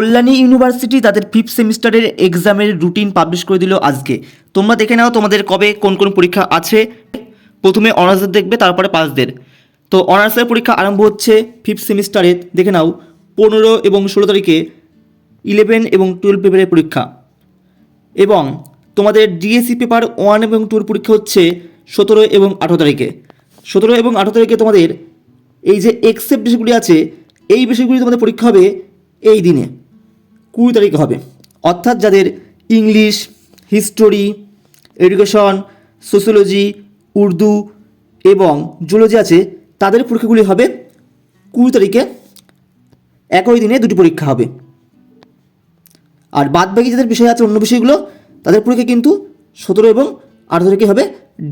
Kalyani university তাদের fifth সেমিস্টারের এক্সামের রুটিন পাবলিশ করে দিল আজকে। তোমরা দেখে নাও তোমাদের কবে কোন কোন পরীক্ষা আছে। প্রথমে অনার্সদের দেখবে, তারপরে পাসদের তো অনার্সের পরীক্ষা আরম্ভ হচ্ছে ফিফথ সেমিস্টারে দেখে নাও, পনেরো এবং ষোলো তারিখে ইলেভেন এবং টুয়েলভ পেপারের পরীক্ষা। এবং তোমাদের ডিএসসি পেপার ওয়ান এবং টুর পরীক্ষা হচ্ছে সতেরো এবং আঠেরো তারিখে। সতেরো এবং আঠেরো তারিখে তোমাদের এই যে এক্সেপ্ট বিষয়গুলি আছে, এই বিষয়গুলি তোমাদের পরীক্ষা হবে এই দিনে। কুড়ি তারিখে হবে। অর্থাৎ যাদের English, history, education sociology Urdu এবং জুলজি আছে, তাদের পরীক্ষাগুলি হবে কুড়ি তারিখে। একই দিনে দুটি পরীক্ষা হবে। আর বাদ বাকি যাদের বিষয় আছে, অন্য বিষয়গুলো, তাদের পরীক্ষা কিন্তু সতেরো এবং আঠারো তারিখে হবে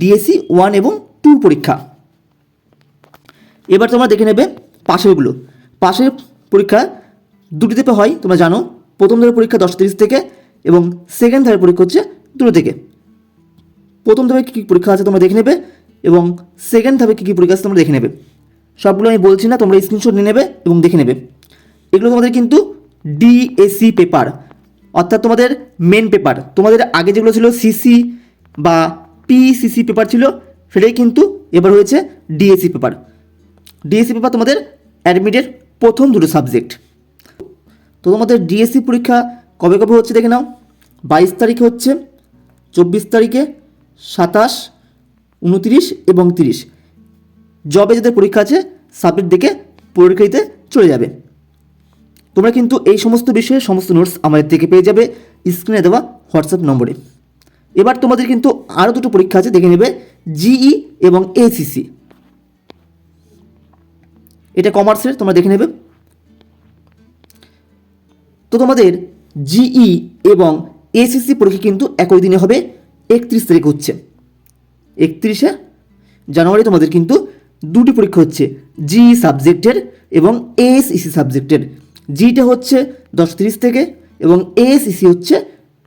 ডিএসসি ওয়ান এবং টু পরীক্ষা। এবার তোমরা দেখে নেবে পাশেরগুলো। পাশের পরীক্ষা দুটি ধাপে হয়, তোমরা জানো প্রথম ধাপের পরীক্ষা দশ তিরিশ থেকে এবং সেকেন্ড ধাপের পরীক্ষা হচ্ছে দুটো থেকে। প্রথম ধাপে কী কী পরীক্ষা আছে তোমরা দেখে নেবে এবং সেকেন্ড ধাপে কী কী পরীক্ষা আছে তোমরা দেখে নেবে। সবগুলো আমি বলছি না, তোমরা স্ক্রিনশট নিয়ে নেবে এবং দেখে নেবে। এগুলো তোমাদের কিন্তু ডিএসসি পেপার অর্থাৎ তোমাদের মেন পেপার তোমাদের আগে যেগুলো ছিল সিসি বা পিসিসি পেপার ছিল, সেটাই কিন্তু এবার হয়েছে ডিএসি পেপার ডিএসসি পেপার তোমাদের অ্যাডমিটের প্রথম দুটো সাবজেক্ট তো তোমাদের ডিএসসি পরীক্ষা কবে কবে হচ্ছে দেখে নাও। বাইশ তারিখে হচ্ছে, চব্বিশ তারিখে সাতাশ, উনতিরিশ এবং তিরিশ। জবে যাদের পরীক্ষা আছে সাবজেক্ট দেখে পরীক্ষা দিতে চলে যাবে। তোমরা কিন্তু এই সমস্ত বিষয়ে সমস্ত নোটস আমাদের থেকে পেয়ে যাবে স্ক্রিনে দেওয়া হোয়াটসঅ্যাপ নম্বরে। এবার তোমাদের কিন্তু আরও দুটো পরীক্ষা আছে, দেখে নেবে জিই এবং এসিসি এটা কমার্সের তোমরা দেখে নেবে। তোমাদের জিই এবং এসিসি পরীক্ষা কিন্তু একই দিনে হবে, একত্রিশ তারিখ হচ্ছে। একত্রিশে জানুয়ারি তোমাদের কিন্তু দুটি পরীক্ষা হচ্ছে জি সাবজেক্টের এবং এসইসি সাবজেক্টের জিটা হচ্ছে দশ তিরিশ থেকে এবং এসইসি হচ্ছে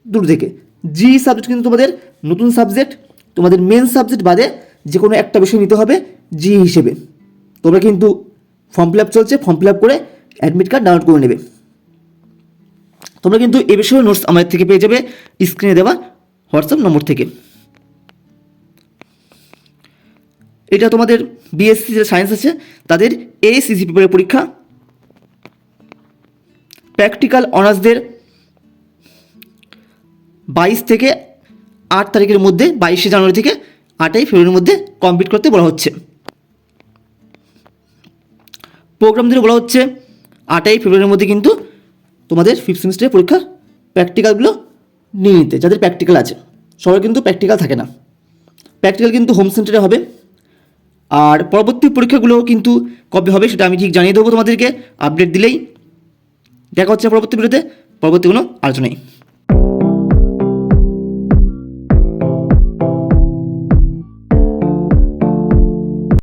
দুটো থেকে। জি সাবজেক্ট কিন্তু তোমাদের নতুন সাবজেক্ট তোমাদের মেন সাবজেক্ট বাদে যে কোনো একটা বিষয় নিতে হবে জি হিসেবে। তোমরা কিন্তু ফর্ম ফিল আপ চলছে ফর্ম ফিল আপ করে অ্যাডমিট কার্ড ডাউনলোড করে নেবে। তোমরা কিন্তু এ বিষয়ে নোটস আমাদের থেকে পেয়ে যাবে। স্ক্রিনে দেওয়া হোয়াটসঅ্যাপ নম্বর থেকে। এটা তোমাদের বিএসসি যে সায়েন্স আছে, তাদের এসিসি পেপারের পরীক্ষা। প্র্যাকটিক্যাল অনার্সদের বাইশ থেকে আট তারিখের মধ্যে, বাইশে জানুয়ারি থেকে আটই ফেব্রুয়ারির মধ্যে কমপ্লিট করতে বলা হচ্ছে। প্রোগ্রাম দিলে বলা হচ্ছে, আটই ফেব্রুয়ারির মধ্যে কিন্তু তোমাদের ফিফথ সেমিস্টারের পরীক্ষা প্র্যাকটিক্যালগুলো নিয়ে নিতে, যাদের প্র্যাকটিক্যাল আছে। সবার কিন্তু প্র্যাকটিক্যাল থাকে না। প্র্যাকটিক্যাল কিন্তু হোম সেন্টারে হবে। আর পরবর্তী পরীক্ষাগুলো কিন্তু কবে হবে সেটা আমি ঠিক জানিয়ে দেবো তোমাদেরকে। আপডেট দিলেই। দেখা হচ্ছে পরবর্তী ভিডিওতে পরবর্তী কোনো আলোচনায়।